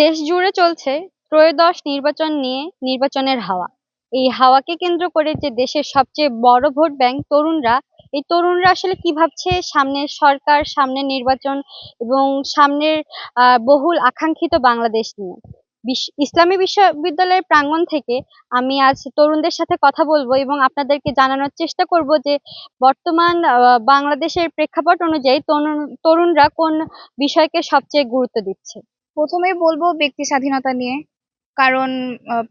দেশ জুড়ে চলছে ত্রয়োদশ নির্বাচন নিয়ে নির্বাচনের হাওয়া। এই হাওয়াকে কেন্দ্র করে যে দেশের সবচেয়ে বড় ভোট ব্যাংক তরুণরা, এই তরুণরা আসলে কি ভাবছে? সামনের সরকার, সামনের নির্বাচন এবং সামনের বহুল আকাঙ্ক্ষিত বাংলাদেশ নিয়ে। ইসলামী বিশ্ববিদ্যালয়ের প্রাঙ্গণ থেকে আমি আজ তরুণদের সাথে কথা বলব এবং আপনাদেরকে জানানোর চেষ্টা করব যে বর্তমান বাংলাদেশের প্রেক্ষাপট অনুযায়ী তরুণ, তরুণরা কোন বিষয়কে সবচেয়ে গুরুত্ব দিচ্ছে। প্রথমেই বলব ব্যক্তি স্বাধীনতা নিয়ে। কারণ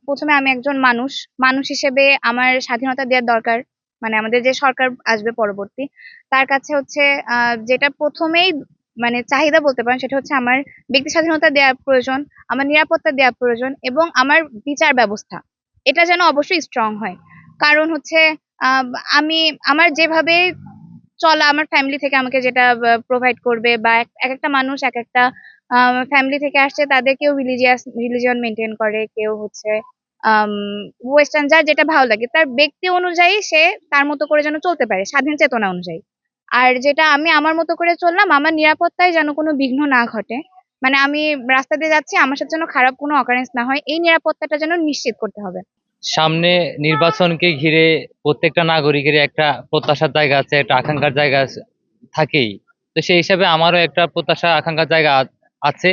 প্রথমে আমি একজন মানুষ। মানুষ হিসেবে আমার স্বাধীনতা দেওয়ার দরকার। মানে আমাদের যে সরকার আসবে পরবর্তী। তার কাছে হচ্ছে যেটা প্রথমেই মানে চাহিদা বলতে পারেন, সেটা হচ্ছে আমার ব্যক্তি স্বাধীনতা দেওয়ার প্রয়োজন, আমার নিরাপত্তা দেওয়া প্রয়োজন এবং আমার বিচার ব্যবস্থা। এটা যেন অবশ্যই স্ট্রং হয়। কারণ হচ্ছে আমি, আমার যেভাবে চলা, আমার ফ্যামিলি থেকে আমাকে যেটা প্রোভাইড করবে বা এক একটা মানুষ, এক একটা ফ্যামিলি থেকে আসছে তাদের কেউ রিলিজিয়াস রিলিজন মেনটেন করে, কেউ হচ্ছে ওয়েস্টার্ন যার যেটা ভালো লাগে, তার ব্যক্তি অনুযায়ী সে তার মতো করে যেন চলতে পারে, স্বাধীন চেতনা অনুযায়ী। আর যেটা আমি আমার মতো করে চললাম, আমার নিরাপত্তায় যেন কোনো বিঘ্ন না ঘটে মানে আমি রাস্তা দিয়ে যাচ্ছি, আমার সাথে যেন খারাপ কোনো অকারেন্স না হয়, এই নিরাপত্তাটা যেন নিশ্চিত করতে হবে। সামনে নির্বাচনকে ঘিরে প্রত্যেকটা নাগরিকের একটা প্রত্যাশার জায়গা আছে, একটা আকাঙ্ক্ষার জায়গা থাকেই। তো সেই হিসাবে আমারও একটা প্রত্যাশা, আকাঙ্ক্ষার জায়গা আছে।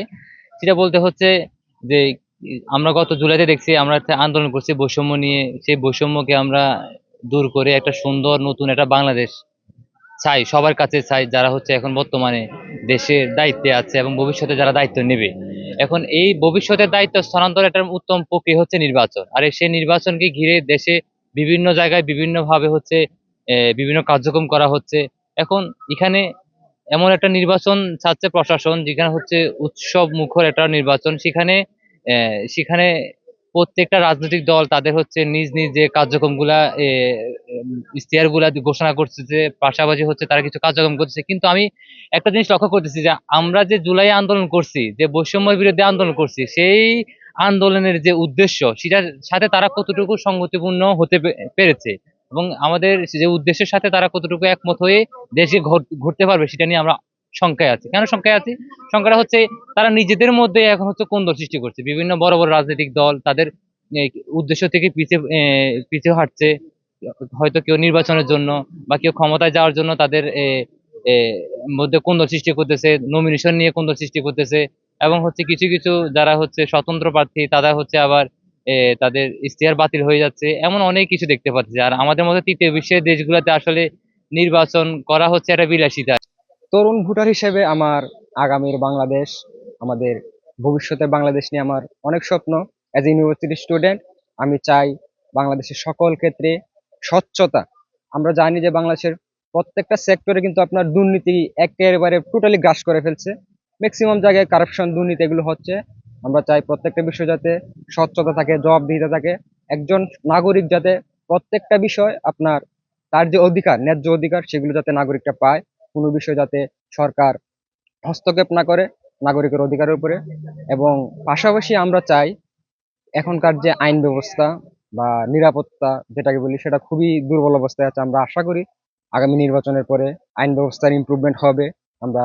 সেটা বলতে হচ্ছে যে, আমরা গত জুলাইতে দেখছি আমরা একটা আন্দোলন করছি, বৈষম্য নিয়ে। সেই বৈষম্যকে আমরা দূর করে একটা সুন্দর, নতুন একটা বাংলাদেশ চাই, সবার কাছে চাই, যারা হচ্ছে এখন বর্তমানে দেশের দায়িত্বে আছে এবং ভবিষ্যতে যারা দায়িত্ব নেবে। এখন এই ভবিষ্যতের দায়িত্ব স্থানান্তর একটা উত্তম প্রক্রিয়া হচ্ছে নির্বাচন। আর সেই নির্বাচনকে ঘিরে দেশে বিভিন্ন জায়গায় বিভিন্নভাবে হচ্ছে বিভিন্ন কার্যক্রম করা হচ্ছে। এখন এখানে এমন একটা নির্বাচন চাচ্ছে প্রশাসন, যেখানে হচ্ছে উৎসব মুখর একটা নির্বাচন। সেখানে সেখানে প্রত্যেকটা রাজনৈতিক দল তাদের হচ্ছে নিজ নিজ যে কার্যক্রমগুলা ইশতেহারগুলা ঘোষণা করতেছে, পাশাপাশি হচ্ছে তারা কিছু কার্যক্রম করতেছে। কিন্তু আমি একটা জিনিস লক্ষ্য করতেছি যে, আমরা যে জুলাই আন্দোলন করছি, যে বৈষম্যের বিরুদ্ধে আন্দোলন করছি, সেই আন্দোলনের যে উদ্দেশ্য, সেটার সাথে তারা কতটুকু সংগতিপূর্ণ হতে পেরেছে। এবং আমাদের যে উদ্দেশ্যের সাথে তারা কতটুকু একমত হয়ে দেশে ঘুরতে পারবে সেটা নিয়ে আমরা শঙ্কায় আছি। কেন শঙ্কায় আছি? শঙ্কাটা হচ্ছে তারা নিজেদের মধ্যে এখন হচ্ছে কোন্দল সৃষ্টি করছে। বিভিন্ন বড় বড় রাজনৈতিক দল তাদের উদ্দেশ্য থেকে পিছিয়ে পিছিয়ে হাঁটছে। হয়তো কেউ নির্বাচনের জন্য বা কেউ ক্ষমতায় যাওয়ার জন্য তাদের মধ্যে কোন্দল সৃষ্টি করতেছে নমিনেশন নিয়ে কোন্দল সৃষ্টি করতেছে এবং হচ্ছে কিছু কিছু যারা হচ্ছে স্বতন্ত্র প্রার্থী তারা হচ্ছে আবার তাদের ইশতেহার বাতিল হয়ে যাচ্ছে, এমন অনেক কিছু দেখতে পাচ্ছি। আর আমাদের মতো তৃতীয় বিশ্বের দেশগুলোতে আসলে নির্বাচন করা হচ্ছে একটা বিলাসিতা। তরুণ ভোটার হিসেবে আমার আগামীর বাংলাদেশ, আমাদের ভবিষ্যতে বাংলাদেশ নিয়ে আমার অনেক স্বপ্ন। অ্যাজ ইউনিভার্সিটি স্টুডেন্ট আমি চাই বাংলাদেশের সকল ক্ষেত্রে স্বচ্ছতা। আমরা জানি যে বাংলাদেশের প্রত্যেকটা সেক্টরে কিন্তু আপনার দুর্নীতি একেবারে টোটালি গ্রাস করে ফেলছে। ম্যাক্সিমাম জায়গায় কারাপশন দুর্নীতি এগুলো হচ্ছে। আমরা চাই প্রত্যেকটা বিষয় যাতে স্বচ্ছতা থাকে, জবাবদিহিতা থাকে। একজন নাগরিক যাতে প্রত্যেকটা বিষয় আপনার, তার যে অধিকার, ন্যায্য অধিকার, সেগুলো যাতে নাগরিকটা পায়। কোনো বিষয় যাতে সরকার হস্তক্ষেপ না করে নাগরিকের অধিকারের উপরে। এবং পাশাপাশি আমরা চাই এখনকার যে আইন ব্যবস্থা বা নিরাপত্তা যেটাকে বলি, সেটা খুবই দুর্বল অবস্থায় আছে। আমরা আশা করি আগামী নির্বাচনের পরে আইন ব্যবস্থার ইমপ্রুভমেন্ট হবে। আমরা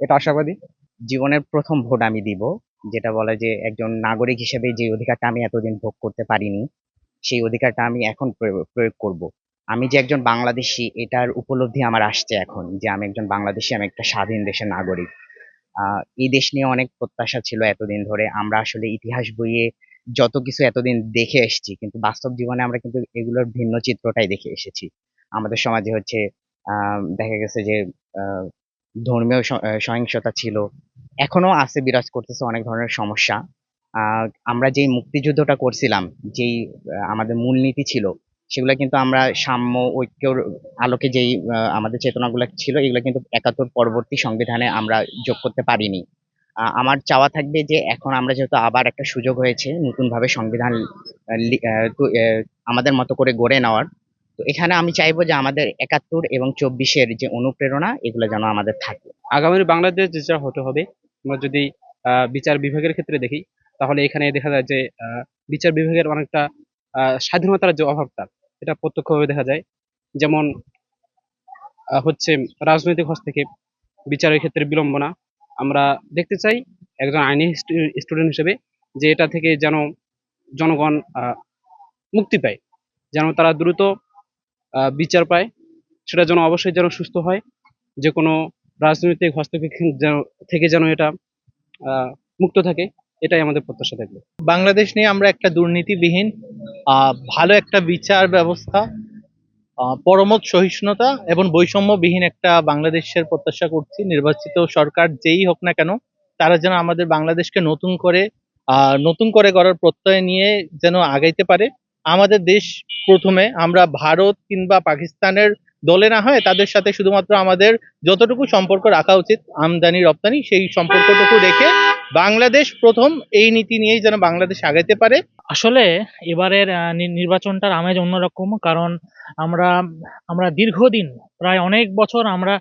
এটা আশাবাদী। জীবনের প্রথম ভোট আমি দিব। যেটা বলে যে একজন নাগরিক হিসেবে যে অধিকারটা আমি এতদিন ভোগ করতে পারিনি, সেই অধিকারটা আমি এখন প্রয়োগ করব। আমি যে একজন বাংলাদেশি, এটার উপলব্ধি আমার আসছে এখন যে আমি একজন বাংলাদেশি, আমি একটা স্বাধীন দেশের নাগরিক। এই দেশ নিয়ে অনেক প্রত্যাশা ছিল এতদিন ধরে। আমরা আসলে ইতিহাস বইয়ে যত কিছু এতদিন দেখে এসেছি, কিন্তু বাস্তব জীবনে আমরা কিন্তু এগুলোর ভিন্ন চিত্রটাই দেখে এসেছি। আমাদের সমাজে হচ্ছে দেখা গেছে যে ধর্মীয় সহিংসতা ছিল এখনও আছে, বিরাজ করতেছে অনেক ধরনের সমস্যা। আমরা যেই মুক্তিযুদ্ধটা করছিলাম, যেই আমাদের মূলনীতি ছিল, সেগুলো কিন্তু আমরা সাম্য, ঐক্যর আলোকে যেই আমাদের চেতনাগুলো ছিল, এগুলো কিন্তু একাত্তর পরবর্তী সংবিধানে আমরা যোগ করতে পারিনি। আমার চাওয়া থাকবে যে এখন আমরা যেহেতু আবার একটা সুযোগ হয়েছে, নতুনভাবে সংবিধান আমাদের মতো করে গড়ে নেওয়ার তো এখানে আমি চাইব যে আমাদের একাত্তর এবং চব্বিশের যে অনুপ্রেরণা, এগুলো যেন আমাদের থাকে। আগামীর বাংলাদেশ যেটা হতে হবে, আমরা যদি বিচার বিভাগের ক্ষেত্রে দেখি, তাহলে এখানে দেখা যায় যে বিচার বিভাগের অনেকটা স্বাধীনতার যে অভাবটা, এটা প্রত্যক্ষভাবে দেখা যায়। যেমন হচ্ছে রাজনৈতিক হস্ত থেকে বিচারের ক্ষেত্রে বিলম্বনা আমরা দেখতে চাই একজন আইনি স্টুডেন্ট হিসেবে যে এটা থেকে যেন জনগণ মুক্তি পায়। যেন তারা দ্রুত বিচার পায়। সেটা যেন অবশ্যই যেন সুস্থ হয়। যে কোনো রাজনৈতিক হস্তক্ষেপ যেন, থেকে যেন এটা মুক্ত থাকে, এটাই আমাদের প্রত্যাশা থাকবে। বাংলাদেশ নিয়ে আমরা একটা দুর্নীতিবিহীন ভালো একটা বিচার ব্যবস্থা পরমত সহিষ্ণুতা এবং বৈষম্যবিহীন একটা বাংলাদেশের প্রত্যাশা করছি। নির্বাচিত সরকার যেই হোক না কেন, তারা যেন আমাদের বাংলাদেশকে নতুন করে নতুন করে গড়ার প্রত্যয় নিয়ে যেন আগাইতে পারে। আমাদের দেশ প্রথমে আমরা ভারত কিংবা পাকিস্তানের দলে না হয় তাদের সাথে শুধুমাত্র আমাদের যতটুকু সম্পর্ক রাখা উচিত, আমদানি, রপ্তানি, সেই সম্পর্কটুকু রেখে বাংলাদেশ প্রথম এই নীতি নিয়েই যেন বাংলাদেশ আগাইতে পারে। আসলে এবারের নির্বাচনটার আমেজ অন্যরকম, কারণ আমরা আমরা দীর্ঘদিন, প্রায় অনেক বছর আমরা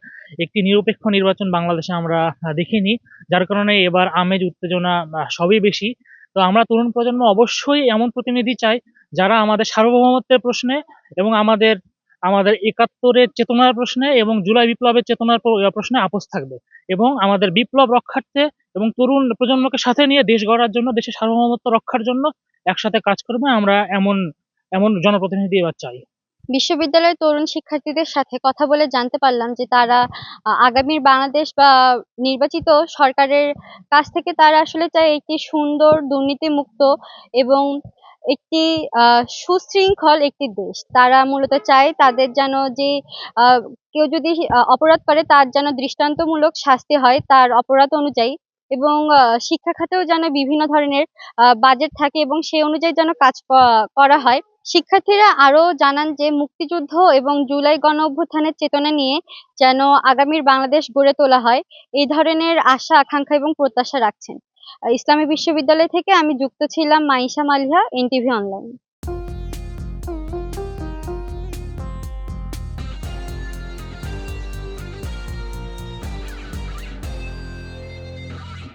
একটি নিরপেক্ষ নির্বাচন বাংলাদেশে আমরা দেখিনি, যার কারণে এবার আমেজ, উত্তেজনা সবই বেশি। তো আমরা তরুণ প্রজন্ম অবশ্যই এমন প্রতিনিধি চাই যারা আমাদের সার্বভৌমত্বের প্রশ্নে এবং আমাদের আমাদের একাত্তরের চেতনার প্রশ্নে এবং জুলাই বিপ্লবের চেতনার প্রশ্নে আপোষ থাকবে এবং আমাদের বিপ্লব রক্ষার্থে এবং তরুণ প্রজন্মকে সাথে নিয়ে দেশ গড়ার জন্য, দেশের সার্বভৌমত্ব রক্ষার জন্য একসাথে কাজ করবে, আমরা এমন এমন জনপ্রতিনিধি এবার চাই। বিশ্ববিদ্যালয়ের তরুণ শিক্ষার্থীদের সাথে কথা বলে জানতে পারলাম যে তারা আগামীর বাংলাদেশ বা নির্বাচিত সরকারের কাছ থেকে তারা আসলে চায় একটি সুন্দর দুর্নীতিমুক্ত এবং একটি সুশৃঙ্খল একটি দেশ। তারা মূলত চায় তাদের যেন যে কেউ যদি অপরাধ করে তার যেন দৃষ্টান্তমূলক শাস্তি হয় তার অপরাধ অনুযায়ী এবং শিক্ষা খাতেও যেন বিভিন্ন ধরনের বাজেট থাকে এবং সেই অনুযায়ী যেন কাজ করা হয়। শিক্ষার্থীরা আরও জানান যে, মুক্তিযুদ্ধ এবং জুলাই গণ অভ্যুত্থানের চেতনা নিয়ে যেন আগামীর বাংলাদেশ গড়ে তোলা হয়, এই ধরনের আশা, আকাঙ্ক্ষা এবং প্রত্যাশা রাখছেন। ইসলামী বিশ্ববিদ্যালয় থেকে আমি যুক্ত ছিলাম মাইশা মালিহা এনটিভি অনলাইন